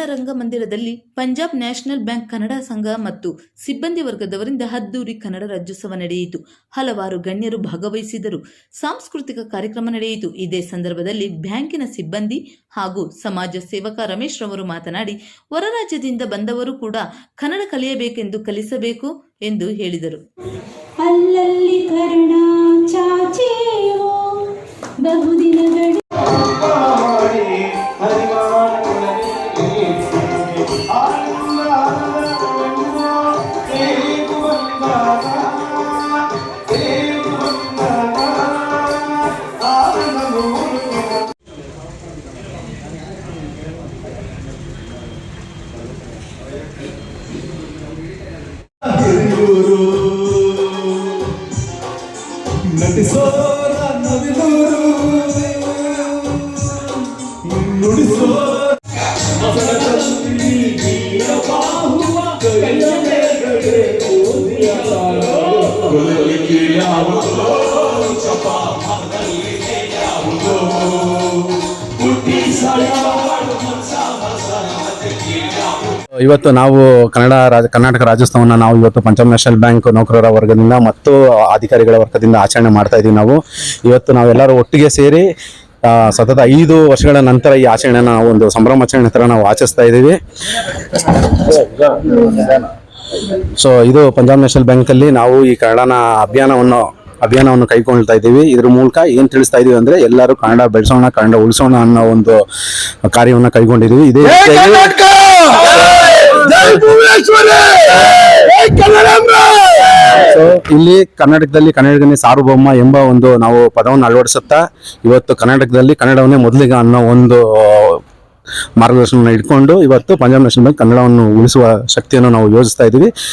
ನಯನ ರಂಗಮಂದಿರದಲ್ಲಿ Punjab national bank Kannada ಸಂಘ ಮತ್ತು ಸಿಬ್ಬಂದಿ ವರ್ಗದವರಿಂದ ಹದ್ದೂರಿ ಕನ್ನಡ ರಾಜ್ಯೋತ್ಸವ ನಡೆಯಿತು. ಹಲವಾರು ಗಣ್ಯರು ಭಾಗವಹಿಸಿದರು. ಸಾಂಸ್ಕೃತಿಕ ಕಾರ್ಯಕ್ರಮ ನಡೆಯಿತು. ಇದೇ ಸಂದರ್ಭದಲ್ಲಿ ಬ್ಯಾಂಕಿನ ಸಿಬ್ಬಂದಿ ಹಾಗೂ ಸಮಾಜ ಸೇವಕ ರಮೇಶ್ ರವರು ಮಾತನಾಡಿ, ಹೊರ ರಾಜ್ಯದಿಂದ ಬಂದವರು ಕೂಡ ಕನ್ನಡ ಕಲಿಯಬೇಕೆಂದು ಕಲಿಸಬೇಕು ಎಂದು ಹೇಳಿದರು. ಅಲ್ಲಲ್ಲಿ ಕರುಣ నటి సోర నవిలూరు నుడి సోర. చపా ಇವತ್ತು ನಾವು ಕನ್ನಡ ರಾಜ, ಕರ್ನಾಟಕ ರಾಜ್ಯೋತ್ಸವವನ್ನು ನಾವು ಇವತ್ತು ಪಂಜಾಬ್ ನ್ಯಾಷನಲ್ ಬ್ಯಾಂಕ್ ನೌಕರರ ವರ್ಗದಿಂದ ಮತ್ತು ಅಧಿಕಾರಿಗಳ ವರ್ಗದಿಂದ ಆಚರಣೆ ಮಾಡ್ತಾ ಇದ್ದೀವಿ ನಾವು. ಇವತ್ತು ನಾವೆಲ್ಲರೂ ಒಟ್ಟಿಗೆ ಸೇರಿ ಸತತ ಐದು ವರ್ಷಗಳ ನಂತರ ಈ ಆಚರಣೆನ ಒಂದು ಸಂಭ್ರಮಾಚರಣೆ ಥರ ನಾವು ಆಚರಿಸ್ತಾ ಇದ್ದೀವಿ ಸೊ ಇದು ಪಂಜಾಬ್ ನ್ಯಾಷನಲ್ ಬ್ಯಾಂಕಲ್ಲಿ ನಾವು ಈ ಕನ್ನಡನ ಅಭಿಯಾನವನ್ನು ಅಭಿಯಾನವನ್ನು ಕೈಗೊಳ್ತಾ ಇದ್ದೀವಿ ಇದ್ರ ಮೂಲಕ ಏನು ತಿಳಿಸ್ತಾ ಇದೀವಿ ಅಂದ್ರೆ ಎಲ್ಲರೂ ಕನ್ನಡ ಬೆಳೆಸೋಣ, ಕನ್ನಡ ಉಳಿಸೋಣ ಅನ್ನೋ ಒಂದು ಕಾರ್ಯವನ್ನು ಕೈಗೊಂಡಿದ್ದೀವಿ ಇದೇ ಸೊ ಇಲ್ಲಿ ಕರ್ನಾಟಕದಲ್ಲಿ ಕನ್ನಡಿಗನೇ ಸಾರ್ವಭೌಮ ಎಂಬ ಒಂದು ನಾವು ಪದವನ್ನು ಅಳವಡಿಸುತ್ತಾ, ಇವತ್ತು ಕರ್ನಾಟಕದಲ್ಲಿ ಕನ್ನಡವನ್ನೇ ಮೊದಲಿಗೆ ಅನ್ನೋ ಒಂದು ಮಾರ್ಗದರ್ಶನ ಇಟ್ಕೊಂಡು, ಇವತ್ತು ಪಂಜಾಬ್ ನ್ಯಾಷನಲ್ ಬ್ಯಾಂಕ್ ಕನ್ನಡವನ್ನು ಉಳಿಸುವ ಶಕ್ತಿಯನ್ನು ನಾವು ಯೋಜಿಸ್ತಾ ಇದ್ದೀವಿ.